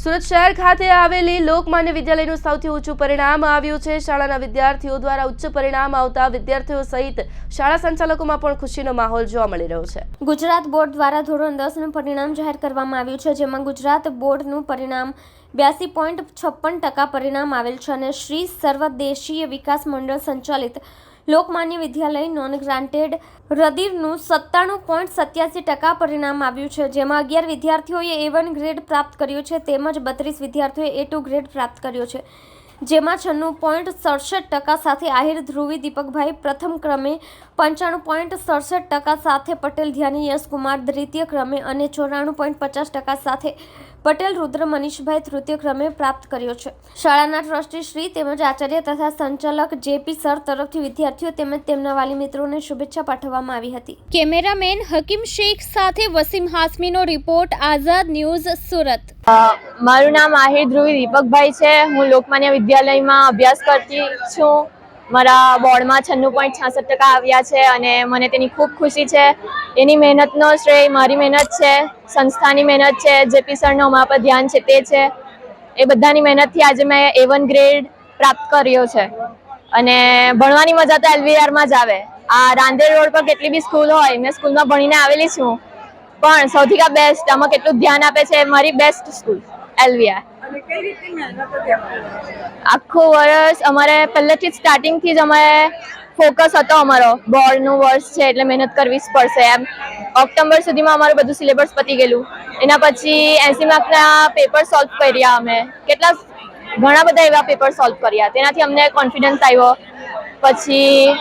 સુરત શહેર ખાતે આવેલી લોકમાન્ય વિદ્યાલયનું સૌથી ઊંચું પરિણામ આવ્યું છે. શાળાના વિદ્યાર્થીઓ દ્વારા ઉચ્ચ પરિણામ આવતા વિદ્યાર્થીઓ સહિત શાળા સંચાલકોમાં પણ ખુશીનો માહોલ જોવા મળી રહ્યો છે. ગુજરાત બોર્ડ દ્વારા ધોરણ દસનું પરિણામ જાહેર કરવામાં આવ્યું છે, જેમાં ગુજરાત બોર્ડનું પરિણામ બ્યાસી પોઈન્ટ છપ્પન ટકા પરિણામ આવેલ છે અને શ્રી સર્વદેશીય વિકાસ મંડળ સંચાલિત લોકમાન્ય વિદ્યાલય નોન ગ્રાન્ટેડ રદીરનું સત્તાણું પોઈન્ટ સત્યાસી ટકા પરિણામ આવ્યું છે, જેમાં અગિયાર વિદ્યાર્થીઓએ એ વન ગ્રેડ પ્રાપ્ત કર્યો છે, તેમજ બત્રીસ વિદ્યાર્થીઓએ એ ટુ ગ્રેડ પ્રાપ્ત કર્યો છે, જેમાં છન્નું પોઈન્ટ સડસઠ ટકા સાથે આહિર ધ્રુવી દીપકભાઈ, પ્રથમ ક્રમે પંચાણું પોઈન્ટ સડસઠ ટકા સાથે પટેલ ધ્યાની, યશકુમાર દ્વિતીય ક્રમે અને ચોરાણું પોઈન્ટ પચાસ ટકા સાથે પટેલ રુદ્ર મનીષભાઈ તૃતીય ક્રમે પ્રાપ્ત કર્યો છે. શાળાના ટ્રસ્ટી શ્રી તેમજ આચાર્ય તથા સંચાલક જેપી સર તરફથી વિદ્યાર્થીઓ તેમજ તેમના વાલી મિત્રોને શુભેચ્છા પાઠવવામાં આવી હતી. કેમેરામેન હકીમ શેખ સાથે વસીમ હાસમીનો રિપોર્ટ આઝાદ ન્યૂઝ સુરત. મારું નામ આહિર ધ્રુવી દીપકભાઈ છે. હું લોકમાન્ય વિદ્યાલયમાં અભ્યાસ કરતી છું. મારા બોર્ડમાં છન્નું પોઈન્ટ છાસઠ ટકા આવ્યા છે અને મને તેની ખૂબ ખુશી છે. એની મહેનતનો શ્રેય મારી મહેનત છે, સંસ્થાની મહેનત છે, જેપી સરનો અમારા પર ધ્યાન છે તે છે. એ બધાની મહેનતથી આજે મેં એ વન ગ્રેડ પ્રાપ્ત કર્યો છે. અને ભણવાની મજા તો એલવીઆરમાં જ આવે. આ રાંદેર રોડ પર કેટલી બી સ્કૂલ હોય, મેં સ્કૂલમાં ભણીને આવેલી છું. પણ સૌથી બેસ્ટ આમાં કેટલું ધ્યાન આપે છે મારી બેસ્ટ સ્કૂલ એલવીઆર. આખું વર્ષ અમારે પહેલેથી જ સ્ટાર્ટિંગથી જ અમારે ફોકસ હતો અમારો. બોર્ડનું વર્ષ છે એટલે મહેનત કરવી જ પડશે એમ. ઓક્ટોબર સુધીમાં અમારું બધું સિલેબસ પતી ગયેલું. એના પછી એસી માર્કના પેપર સોલ્વ કર્યા અમે. કેટલા ઘણા બધા એવા પેપર સોલ્વ કર્યા. તેનાથી અમને કોન્ફિડન્સ આવ્યો. પછી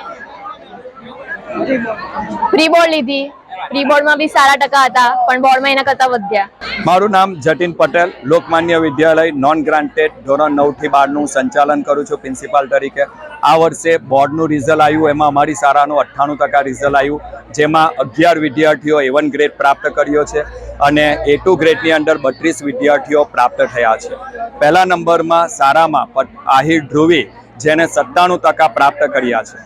પ્રી બોર્ડ લીધી. પ્રી બી સારા ટકા હતા, પણ બોર્ડમાં એના કરતાં વધ્યા. મારું નામ જતીન પટેલ, લોકમાન્ય વિદ્યાલય નોન ગ્રાન્ટેડ ધોરણ નવથી બારનું સંચાલન કરું છું પ્રિન્સિપાલ તરીકે. આ વર્ષે બોર્ડનું રિઝલ્ટ આવ્યું, એમાં અમારી શાળાનું અઠ્ઠાણું ટકા રિઝલ્ટ આવ્યું, જેમાં અગિયાર વિદ્યાર્થીઓ એવન ગ્રેડ પ્રાપ્ત કર્યો છે અને એ ટુ ગ્રેડની અંદર બત્રીસ વિદ્યાર્થીઓ પ્રાપ્ત થયા છે. પહેલા નંબરમાં સારામાં આહિર ધ્રુવી જેને સત્તાણું ટકા પ્રાપ્ત કર્યા છે.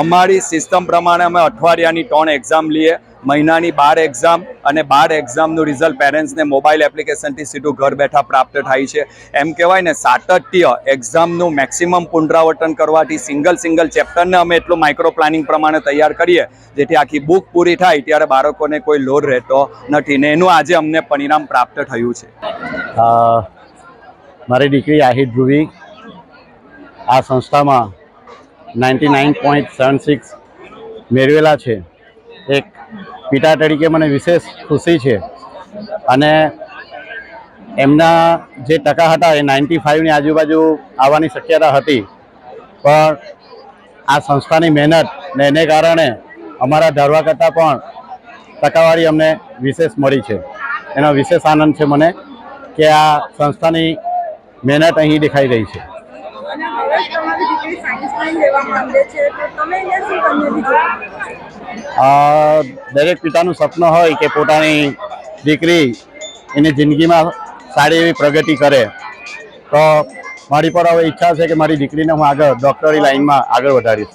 અમારી સિસ્ટમ પ્રમાણે અમે અઠવાડિયાની ત્રણ એક્ઝામ લઈએ, મહિનાની બાર એક્ઝામ અને બાર એક્ઝામનું રિઝલ્ટ પેરેન્ટ્સને મોબાઈલ એપ્લિકેશનથી સીધું ઘર બેઠા પ્રાપ્ત થાય છે. એમ કહેવાય ને, સાતત્ય એક્ઝામનું મેક્સિમમ પુનરાવર્તન કરવાથી સિંગલ સિંગલ ચેપ્ટરને અમે એટલું માઇક્રો પ્લાનિંગ પ્રમાણે તૈયાર કરીએ, જેથી આખી બુક પૂરી થાય ત્યારે બાળકોને કોઈ લોડ રહેતો નથી ને એનું આજે અમને પરિણામ પ્રાપ્ત થયું છે. મારી દીકરી આહિર ધ્રુવી. આ સંસ્થામાં ninety nine point seven six મેળવેલા છે. એક પિતા તરીકે મને વિશેષ ખુશી છે. અને એમના જે ટકા હતા એ નાઇન્ટી ફાઇવની આજુબાજુ આવવાની શક્યતા હતી. પણ આ સંસ્થાની મહેનત ને એને કારણે અમારા ધારવા કરતાં પણ ટકાવારી અમને વિશેષ મળી છે. એનો વિશેષ આનંદ છે મને કે આ સંસ્થાની મહેનત અહીં દેખાઈ રહી છે. અને હવે તમારી દીકરી સાયન્સ લાઈન લેવા માંગે છે, તો તમે એને શું તમને દરેક પિતાનું સપનું હોય કે પોતાની દીકરી એની જિંદગીમાં સારી એવી પ્રગતિ કરે. તો મારી પર હવે ઈચ્છા છે કે મારી દીકરીને હું આગળ ડૉક્ટરી લાઈનમાં આગળ વધારીશ.